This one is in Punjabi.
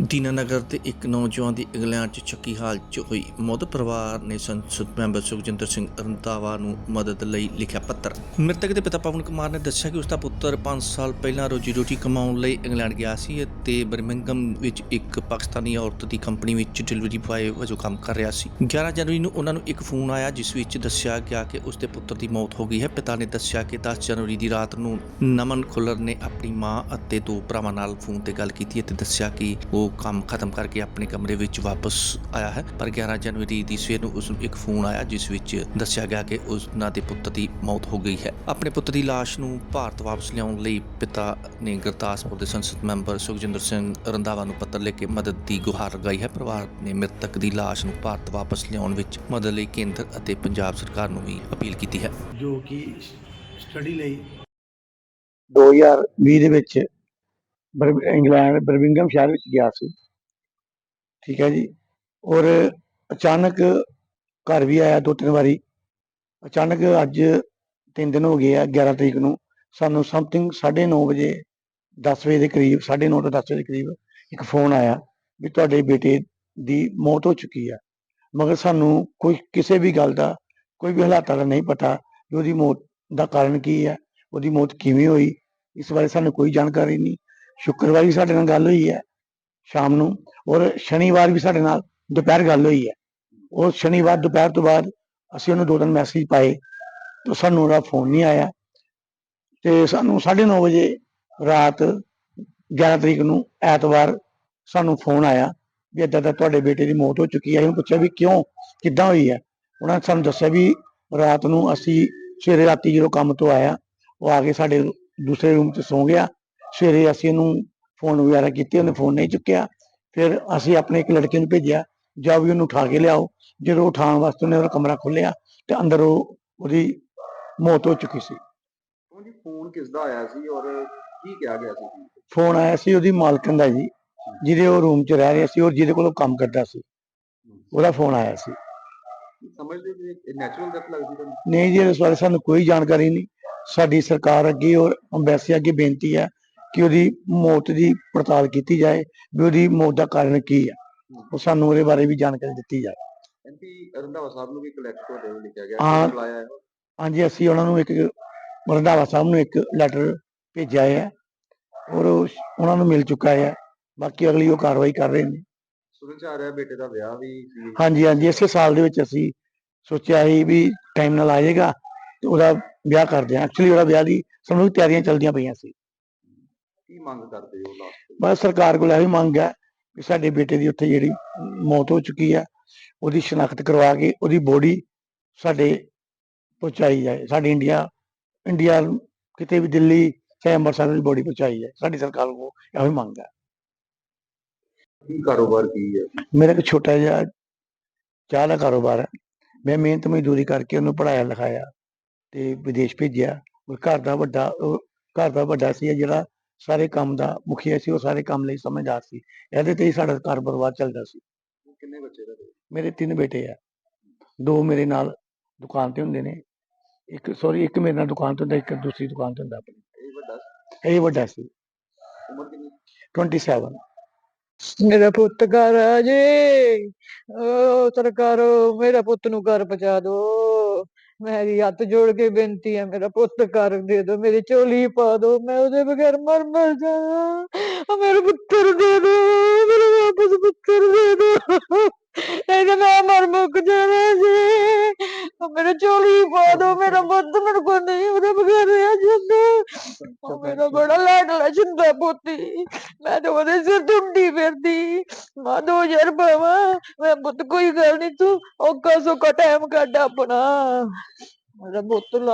ਦੀਨਾਨਗਰ ਦੇ ਇੱਕ ਨੌਜਵਾਨ ਦੀ ਇੰਗਲੈਂਡ 'ਚ ਚੱਕੀ ਹਾਲ 'ਚ ਹੋਈ ਮੌਤ। ਪਰਿਵਾਰ ਨੇ ਸੰਸਦ ਮੈਂਬਰ ਸੁਖਜਿੰਦਰ ਸਿੰਘ ਰੰਧਾਵਾ ਨੂੰ ਮਦਦ ਲਈ ਲਿਖਿਆ ਪੱਤਰ। ਮ੍ਰਿਤਕ ਦੇ ਪਿਤਾ ਪਵਨ ਕੁਮਾਰ ਨੇ ਦੱਸਿਆ ਕਿ ਉਸ ਦਾ ਪੁੱਤਰ 5 ਸਾਲ ਪਹਿਲਾਂ ਰੋਜੀ ਰੋਟੀ ਕਮਾਉਣ ਲਈ ਇੰਗਲੈਂਡ ਗਿਆ ਸੀ ਅਤੇ ਬਰਮਿੰਗਮ ਵਿੱਚ ਇੱਕ ਪਾਕਿਸਤਾਨੀ ਔਰਤ ਦੀ ਕੰਪਨੀ ਵਿੱਚ ਡਿਲੀਵਰੀ ਬੁਆਏ ਵਜੋਂ ਕੰਮ ਕਰ ਰਿਹਾ ਸੀ। 11 ਜਨਵਰੀ ਨੂੰ ਉਹਨਾਂ ਨੂੰ ਇੱਕ ਫੋਨ ਆਇਆ, ਜਿਸ ਵਿੱਚ ਦੱਸਿਆ ਗਿਆ ਕਿ ਉਸ ਦੇ ਪੁੱਤਰ ਦੀ ਮੌਤ ਹੋ ਗਈ ਹੈ। ਪਿਤਾ ਨੇ ਦੱਸਿਆ ਕਿ 10 ਜਨਵਰੀ ਦੀ ਰਾਤ ਨੂੰ ਨਮਨ ਖੁੱਲਰ ਨੇ ਆਪਣੀ ਮਾਂ ਅਤੇ ਦੋ ਭਰਾਵਾਂ ਨਾਲ ਫੋਨ ਤੇ ਗੱਲ ਕੀਤੀ ਅਤੇ ਦੱਸਿਆ ਕਿ ਉਹ ਕੰਮ ਖਤਮ ਕਰਕੇ ਆਪਣੇ ਕਮਰੇ ਵਿੱਚ ਵਾਪਸ ਆਇਆ ਹੈ। ਪਰ 11 ਜਨਵਰੀ ਦੀ ਸਵੇਰ ਨੂੰ ਉਸ ਨੂੰ ਇੱਕ ਫੋਨ ਆਇਆ ਜਿਸ ਵਿੱਚ ਦੱਸਿਆ ਗਿਆ ਕਿ ਉਸ ਉਹਨਾਂ ਦੇ ਪੁੱਤ ਦੀ ਮੌਤ ਹੋ ਗਈ ਹੈ। ਆਪਣੇ ਪੁੱਤ ਦੀ ਲਾਸ਼ ਨੂੰ ਭਾਰਤ ਵਾਪਸ ਲਿਆਉਣ ਲਈ ਪਿਤਾ ਨੇ ਗੁਰਦਾਸਪੁਰ ਦੇ ਸੰਸਦ ਮੈਂਬਰ ਸੁਖਜਿੰਦਰ ਸਿੰਘ ਰੰਧਾਵਾ ਨੂੰ ਪੱਤਰ ਲਿਖ ਕੇ ਮਦਦ ਦੀ ਗੁਹਾਰ ਲਗਾਈ ਹੈ। ਪਰਿਵਾਰ ਨੇ ਮ੍ਰਿਤਕ ਦੀ ਲਾਸ਼ ਨੂੰ ਭਾਰਤ ਵਾਪਸ ਲਿਆਉਣ ਵਿੱਚ ਮਦਦ ਲਈ ਕੇਂਦਰ ਅਤੇ ਪੰਜਾਬ ਸਰਕਾਰ ਨੂੰ ਵੀ ਅਪੀਲ ਕੀਤੀ ਹੈ। ਜੋ ਕਿ ਸਟੱਡੀ ਲਈ 2020 ਦੇ ਵਿੱਚ ਇੰਗਲੈਂਡ ਬਰਮਿੰਗਮ ਸ਼ਹਿਰ ਵਿੱਚ ਗਿਆ ਸੀ। ਠੀਕ ਹੈ ਜੀ। ਔਰ ਅਚਾਨਕ ਘਰ ਵੀ ਆਇਆ ਦੋ ਤਿੰਨ ਵਾਰੀ। ਅਚਾਨਕ ਅੱਜ ਤਿੰਨ ਦਿਨ ਹੋ ਗਏ ਆ 11 ਤਰੀਕ ਨੂੰ। ਸਾਨੂੰ ਸਮਥਿੰਗ 9:30 ਵਜੇ 10 ਵਜੇ ਦੇ ਕਰੀਬ 9:30 ਤੋਂ 10 ਵਜੇ ਦੇ ਕਰੀਬ ਇੱਕ ਫੋਨ ਆਇਆ ਵੀ ਤੁਹਾਡੇ ਬੇਟੇ ਦੀ ਮੌਤ ਹੋ ਚੁੱਕੀ ਹੈ ਮਗਰ ਸਾਨੂੰ ਕੋਈ ਕਿਸੇ ਵੀ ਗੱਲ ਦਾ ਕੋਈ ਵੀ ਹਾਲਾਤਾਂ ਦਾ ਨਹੀਂ ਪਤਾ ਵੀ ਉਹਦੀ ਮੌਤ ਦਾ ਕਾਰਨ ਕੀ ਹੈ ਉਹਦੀ ਮੌਤ ਕਿਵੇਂ ਹੋਈ, ਇਸ ਬਾਰੇ ਸਾਨੂੰ ਕੋਈ ਜਾਣਕਾਰੀ ਨਹੀਂ। ਸ਼ੁੱਕਰਵਾਰ ਵੀ ਸਾਡੇ ਨਾਲ ਗੱਲ ਹੋਈ ਹੈ ਸ਼ਾਮ ਨੂੰ ਔਰ ਸ਼ਨੀਵਾਰ ਵੀ ਸਾਡੇ ਨਾਲ ਦੁਪਹਿਰ ਗੱਲ ਹੋਈ ਹੈ। ਉਹ ਸ਼ਨੀਵਾਰ ਦੁਪਹਿਰ ਤੋਂ ਬਾਅਦ ਅਸੀਂ ਉਹਨੂੰ ਦੋ ਦਿਨ ਮੈਸੇਜ ਪਾਏ ਤਾਂ ਸਾਨੂੰ ਉਹਦਾ ਫੋਨ ਨਹੀਂ ਆਇਆ ਤੇ ਸਾਨੂੰ 9:30 ਵਜੇ ਰਾਤ 11 ਤਰੀਕ ਨੂੰ ਐਤਵਾਰ ਸਾਨੂੰ ਫੋਨ ਆਇਆ ਵੀ ਏਦਾਂ ਦਾ ਤੁਹਾਡੇ ਬੇਟੇ ਦੀ ਮੌਤ ਹੋ ਚੁੱਕੀ ਹੈ। ਅਸੀਂ ਪੁੱਛਿਆ ਵੀ ਕਿਉਂ, ਕਿੱਦਾਂ ਹੋਈ ਹੈ? ਉਹਨਾਂ ਨੇ ਸਾਨੂੰ ਦੱਸਿਆ ਵੀ ਰਾਤ ਨੂੰ ਅਸੀਂ ਸਵੇਰੇ ਰਾਤੀ ਜਦੋਂ ਕੰਮ ਤੋਂ ਆਇਆ, ਉਹ ਆ ਕੇ ਸਾਡੇ ਦੂਸਰੇ ਰੂਮ 'ਚ ਸੌਂ ਗਿਆ ਸਵੇਰੇ ਅਸੀਂ ਉਹਨੂੰ ਫੋਨ ਵਗੈਰਾ ਕੀਤੇ ਉਹਨੇ ਫੋਨ ਨਹੀਂ ਚੁੱਕਿਆ। ਫਿਰ ਅਸੀਂ ਆਪਣੇ ਇੱਕ ਲੜਕੇ ਨੂੰ ਭੇਜਿਆ ਜਾ ਵੀ ਉਹਨੂੰ ਉਠਾ ਕੇ ਲਿਆਓ। ਜਦੋਂ ਉਠਾਉਣ ਵਾਸਤੇ ਉਹਨੇ ਉਹਦਾ ਕਮਰਾ ਖੋਲ੍ਹਿਆ ਤੇ ਅੰਦਰ ਉਹ ਉਹਦੀ ਮੌਤ ਹੋ ਚੁੱਕੀ ਸੀ। ਉਹਦੀ ਫੋਨ ਕਿਸ ਦਾ ਆਇਆ ਸੀ ਔਰ ਕੀ ਕਿਹਾ ਗਿਆ ਸੀ? ਫੋਨ ਆਇਆ ਸੀ ਉਹਦੀ ਮਾਲਕਨ ਦਾ ਜੀ ਜਿਹਦੇ ਉਹ ਰੂਮ 'ਚ ਰਹਿ ਰਿਹਾ ਸੀ ਔਰ ਜਿਹਦੇ ਕੋਲ ਉਹ ਕੰਮ ਕਰਦਾ ਸੀ। ਉਹਦਾ ਫੋਨ ਆਇਆ ਸੀ। ਸਮਝਦੇ ਜੀ ਨੈਚੁਰਲ ਡੈਥ ਲੱਗਦੀ ਤੁਹਾਨੂੰ ਨਹੀਂ ਜੀ ਇਸ ਬਾਰੇ ਸਾਨੂੰ ਕੋਈ ਜਾਣਕਾਰੀ ਨਹੀਂ। ਸਾਡੀ ਸਰਕਾਰ ਅੱਗੇ ਔਰ ਅੰਬੈਸੀ ਅੱਗੇ ਬੇਨਤੀ ਹੈ ਕਿ ਉਹਦੀ ਮੌਤ ਦੀ ਪੜਤਾਲ ਕੀਤੀ ਜਾਏ ਵੀ ਉਹਦੀ ਮੌਤ ਦਾ ਕਾਰਨ ਕੀ ਹੈ ਉਹ ਸਾਨੂੰ ਉਹਦੇ ਬਾਰੇ ਵੀ ਜਾਣਕਾਰੀ ਦਿੱਤੀ ਜਾਏ। ਐਮਪੀ ਰੰਧਾਵਾ ਸਾਹਿਬ ਨੂੰ ਵੀ ਕਲੈਕਟ ਤੁਹਾਡੇ ਵੱਲੋਂ ਲਿਖਿਆ ਗਿਆ। ਬੁਲਾਇਆ ਹੈ ਹਾਂਜੀ ਅਸੀਂ ਉਹਨਾਂ ਨੂੰ ਇੱਕ ਰੰਧਾਵਾ ਸਾਹਿਬ ਨੂੰ ਇੱਕ ਲੈਟਰ ਭੇਜਿਆ ਹੈ ਔਰ ਉਹ ਉਹਨਾਂ ਨੂੰ ਮਿਲ ਚੁੱਕਾ ਹੈ। ਬਾਕੀ ਅਗਲੀ ਉਹ ਕਾਰਵਾਈ ਕਰ ਰਹੇ ਨੇ। ਸੁਣਨ ਚ ਆ ਰਿਹਾ ਬੇਟੇ ਦਾ ਵਿਆਹ ਵੀ ਹਾਂਜੀ ਹਾਂਜੀ ਇਸੇ ਸਾਲ ਦੇ ਵਿੱਚ ਅਸੀਂ ਸੋਚਿਆ ਸੀ ਵੀ ਟਾਈਮ ਨਾਲ ਆ ਜਾਏਗਾ ਤੇ ਉਹਦਾ ਵਿਆਹ ਕਰਦੇ ਹਾਂ। ਐਕਚੁਅਲੀ ਉਹਦਾ ਵਿਆਹ ਦੀ ਸਾਨੂੰ ਤਿਆਰੀਆਂ ਚੱਲਦੀਆਂ ਪਈਆਂ ਸੀ। ਕੀ ਮੰਗ ਕਰਦੇ ਹੋ ਲਾਸਟ ਬਸ ਸਰਕਾਰ ਕੋਲ ਇਹੀ ਮੰਗ ਹੈ ਕਿ ਸਾਡੇ ਬੇਟੇ ਦੀ ਉੱਥੇ ਜਿਹੜੀ ਮੌਤ ਹੋ ਚੁੱਕੀ ਹੈ ਉਹਦੀ ਸ਼ਨਾਖਤ ਕਰਵਾ ਕੇ ਉਹਦੀ ਬੋਡੀ ਸਾਡੇ ਪਹੁੰਚਾਈ ਜਾਏ ਸਾਡੇ ਇੰਡੀਆ ਇੰਡੀਆ ਕਿਤੇ ਵੀ ਦਿੱਲੀ ਚਾਹੇ ਅੰਮ੍ਰਿਤਸਰ ਦੀ ਬੋਡੀ ਪਹੁੰਚਾਈ ਜਾਏ ਸਾਡੀ ਸਰਕਾਰ ਕੋਲ ਇਹੋ ਹੀ ਮੰਗ ਹੈ। ਕੀ ਕਾਰੋਬਾਰ ਕੀ ਹੈ? ਮੇਰਾ ਇੱਕ ਛੋਟਾ ਜਿਹਾ ਚਾਹ ਦਾ ਕਾਰੋਬਾਰ ਹੈ। ਮੈਂ ਮਿਹਨਤ ਮਜ਼ਦੂਰੀ ਕਰਕੇ ਉਹਨੂੰ ਪੜਾਇਆ ਲਿਖਾਇਆ ਤੇ ਵਿਦੇਸ਼ ਭੇਜਿਆ। ਉਹ ਘਰ ਦਾ ਵੱਡਾ ਘਰ ਦਾ ਵੱਡਾ ਸੀ ਜਿਹੜਾ ਸਾਰੇ ਕੰਮ ਦਾ ਮੁਖੀਆ ਸੀ ਉਹ ਸਾਰੇ ਕੰਮ ਲਈ ਸਮਝਦਾਰ ਸੀ। ਇਹਦੇ ਤੇ ਹੀ ਸਾਡਾ ਘਰ ਪਰਿਵਾਰ ਚੱਲਦਾ ਸੀ। ਕਿੰਨੇ ਬੱਚੇ ਦਾ ਮੇਰੇ ਤਿੰਨ ਬੇਟੇ ਆ। ਦੋ ਮੇਰੇ ਨਾਲ ਦੁਕਾਨ ਤੇ ਹੁੰਦੇ ਨੇ। ਇੱਕ ਸੌਰੀ ਇੱਕ ਮੇਰੇ ਨਾਲ ਦੁਕਾਨ ਤੇ ਹੁੰਦਾ ਇੱਕ ਦੂਸਰੀ ਦੁਕਾਨ ਤੇ ਹੁੰਦਾ ਆਪਣੀ। ਇਹ ਵੱਡਾ ਸੀ। ਇਹ ਵੱਡਾ ਸੀ। ਉਮਰ ਕਿੰਨੀ? 27 ਮੇਰਾ ਪੁੱਤ ਘਰ ਆ ਜੇ। ਓ ਸਰਕਾਰੋ ਮੇਰਾ ਪੁੱਤ ਨੂੰ ਘਰ ਪਹੁੰਚਾ ਦਿਓ। ਮੇਰੀ ਹੱਥ ਜੋੜ ਕੇ ਬੇਨਤੀ ਹੈ ਮੇਰਾ ਪੁੱਤ ਘਰ ਦੇ ਦਿਓ ਮੇਰੀ ਝੋਲੀ ਪਾ ਦਿਓ ਮੈਂ ਉਹਦੇ ਬਗੈਰ ਮਰ ਮਰ ਜਾਵਾਂ। ਮੇਰਾ ਪੁੱਤਰ ਦੇ ਦਿਓ ਮੇਰਾ ਵਾਪਸ ਪੁੱਤਰ ਦੇ ਦਿਓ ਇਹਦੇ ਮੈਂ ਮਰ ਮੁੱਕ ਜਾਣਾ ਜੀ ਓ ਮੇਰਾ ਝੋਲੀ ਪਾ ਦਿਓ ਮੇਰਾ ਪੁੱਤ ਮੇਰੇ ਕੋਲ ਨਹੀਂ ਉਹਦੇ ਬਗੈਰ ਰਿਹਾ ਜਾਂਦਾ। ਮੇਰਾ ਬੜਾ ਲਾਡਲਾ ਜਿੰਦਾ ਪੋਤੀ। ਮੈਂ ਤਾਂ ਉਹਦੇ ਸਿਰ ਟੁੰਡੀ ਫਿਰਦੀ। ਮਾਂ ਦੋ ਹਜ਼ਾਰ ਪਾਵਾ ਮੈਂ ਪੁੱਤ ਕੋਈ ਗੱਲ ਨਹੀਂ ਤੂੰ ਔਕਾ ਸੋਕਾ ਟਾਈਮ ਕੱਢ ਆਪਣਾ। ਮੇਰਾ ਪੁੱਤ ਲਾ